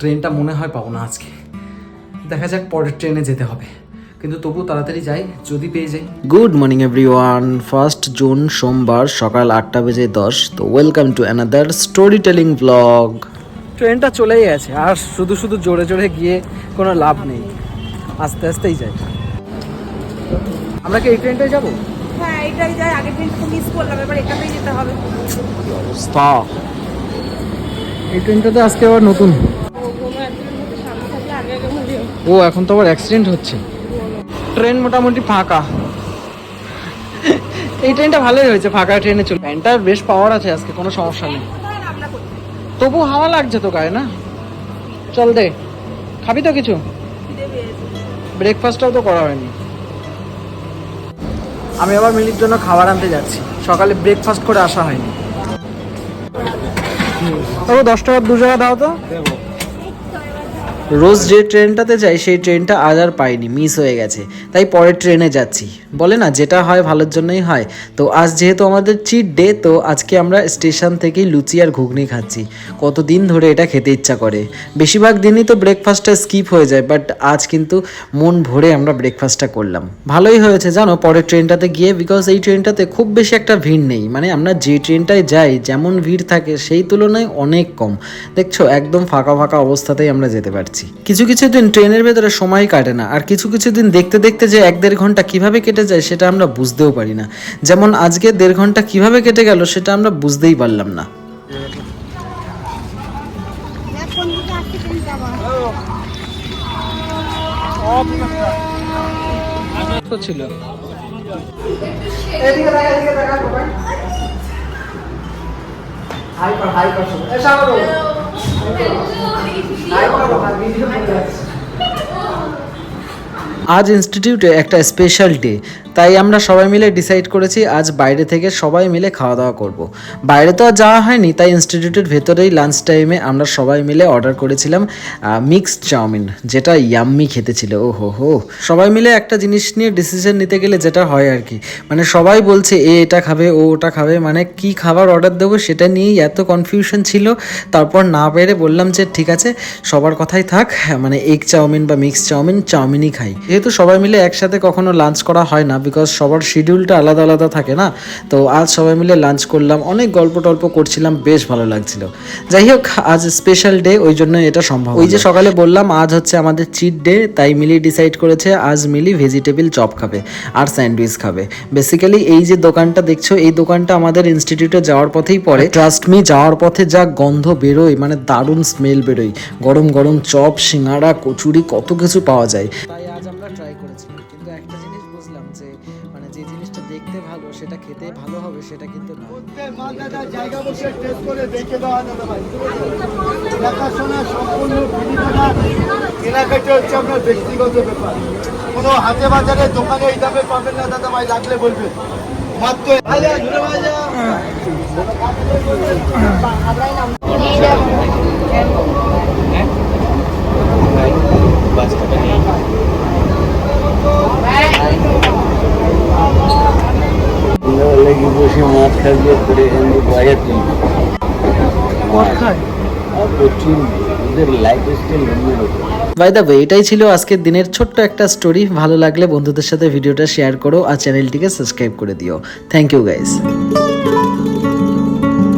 ট্রেনটা মনে হয় পাবো না আজকে। দেখা যাক পরের ট্রেনে যেতে হবে। কিন্তু তবু তাড়াতাড়ি যাই যদি পেয়ে যাই। Good morning everyone first June সোমবার সকাল আটটা বেজে দশ। তো welcome to another story telling blog ট্রেনটা চলেই আছে আর শুধু শুধু জোরে জোরে গিয়ে কোনো লাভ নেই। আস্তে আস্তেই যাই। আমরা কি এই ট্রেনটাই যাব? হ্যাঁ এটাই যায় আগের তো মিস করলাম এবার এটাতেই যেতে হবে। অবস্থা? এই ট্রেনটাতে আজকে আবার নতুন। ও, এখন তো আবার অ্যাক্সিডেন্ট হচ্ছে। ট্রেন মোটামুটি ফাঁকা। এই ট্রেনটা ভালোই হয়েছে, ফাঁকা ট্রেনে চলে। ট্রেনটার বেশ পাওয়ার আছে আজকে, কোনো সমস্যা নেই। তবু হাওয়া লাগছে তো গায়ে, না? চল দে। খাবি তো কিছু? ব্রেকফাস্টটাও তো করা হয়নি। আমি আবার মিলির জন্য খাবার আনতে যাচ্ছি। সকালে ব্রেকফাস্ট করে আসা হয়নি। তবু দশ টাকার দু জায়গা দাও তো। রোজ যে ট্রেনটাতে যাই, সেই ট্রেনটা আজ আর পাইনি মিস হয়ে গেছে। তাই পরের ট্রেনে যাচ্ছি। বলে না, যেটা হয় ভালোর জন্যই হয়। তো আজ যেহেতু আমাদের চিট ডে তো আজকে আমরা স্টেশন থেকেই লুচি আর ঘুগনি খাচ্ছি। কতদিন ধরে এটা খেতে ইচ্ছা করে। বেশিরভাগ দিনই তো ব্রেকফাস্টটা স্কিপ হয়ে যায় বাট আজ কিন্তু মন ভরে আমরা ব্রেকফাস্টটা করলাম। ভালোই হয়েছে, জানো, পরের ট্রেনটাতে গিয়ে বিকজ এই ট্রেনটাতে খুব বেশি একটা ভিড় নেই। মানে আমরা যে ট্রেনটায় যাই, যেমন ভিড় থাকে, সেই তুলনায় অনেক কম। দেখছ, একদম ফাঁকা ফাঁকা অবস্থাতেই আমরা যেতে পারছি। কিছু কিছু দিন ট্রেনের ভেতরে সময় কাটে না, আর কিছু কিছু দিন দেখতে দেখতে যে এক দেড় ঘণ্টা কীভাবে কেটে যায় সেটা আমরা বুঝতেও পারি না। যেমন আজকে দেড় ঘণ্টা কীভাবে কেটে গেল সেটা আমরা বুঝতেই পারলাম না। ছিল? 来 want to. আজ ইনস্টিটিউটে একটা স্পেশাল ডে তাই আমরা সবাই মিলে ডিসাইড করেছি আজ বাইরে থেকে সবাই মিলে খাওয়া দাওয়া করব। বাইরে তো আর যাওয়া হয়নি, তাই ইনস্টিটিউটের ভেতরেই লাঞ্চ টাইমে আমরা সবাই মিলে অর্ডার করেছিলাম মিক্সড চাউমিন যেটা ইয়াম্মি খেতে ছিল। ও হো। হো সবাই মিলে একটা জিনিস নিয়ে ডিসিশন নিতে গেলে যেটা হয় আর কি। মানে সবাই বলছে, এ এটা খাবে, ও ওটা খাবে। মানে কি খাবার অর্ডার দেবো সেটা নিয়েই এত কনফিউশন ছিল। তারপর না পেরে বললাম যে, ঠিক আছে, সবার কথাই থাক মানে এগ চাউমিন বা মিক্স চাউমিন চাউমিনই খাই। যেহেতু সবাই মিলে একসাথে কখনো লাঞ্চ করা হয় না বিকজ সবার শিডিউলটা আলাদা আলাদা থাকে না তো আজ সবাই মিলে লাঞ্চ করলাম অনেক গল্প টল্প করছিলাম বেশ ভালো লাগছিল। যাই হোক আজ স্পেশাল ডে ওই জন্য এটা সম্ভব ওই যে সকালে বললাম আজ হচ্ছে আমাদের চিট ডে তাই মিলি ডিসাইড করেছে আজ মিলি ভেজিটেবল চপ খাবে আর স্যান্ডউইচ খাবে। বেসিক্যালি এই যে দোকানটা দেখছ এই দোকানটা আমাদের ইনস্টিটিউটে যাওয়ার পথেই পড়ে। ট্রাস্ট মি যাওয়ার পথে যা গন্ধ বেরোয় মানে দারুণ স্মেল বেরোয়। গরম গরম চপ সিঙ্গাড়া কচুরি কত কিছু পাওয়া যায়। একটা জিনিস বুঝলাম যে মানে যে জিনিসটা দেখতে ভালো সেটা খেতে ভালো হবে সেটা কিন্তু না। জায়গা বসে টেস্ট করে দেখে দেওয়া দাদা ভাই দেখাশোনা সম্পূর্ণ কেনাকাটা হচ্ছে আপনার ব্যক্তিগত ব্যাপার। কোনো হাতে বাজারে দোকানে এই দামে পাবেন না দাদা ভাই লাগলে বলবেন। মাত্র lagi মাছ খাইয়ে করে এমনি বাইরে মদ খায় প্রচুর ওদের lifestyle by the way এটাই ছিল আজকের দিনের ছোট্ট একটা স্টোরি ভালো লাগলে বন্ধুদের সাথে ভিডিওটা শেয়ার করো আর চ্যানেলটিকে সাবস্ক্রাইব করে দিও। Thank you guys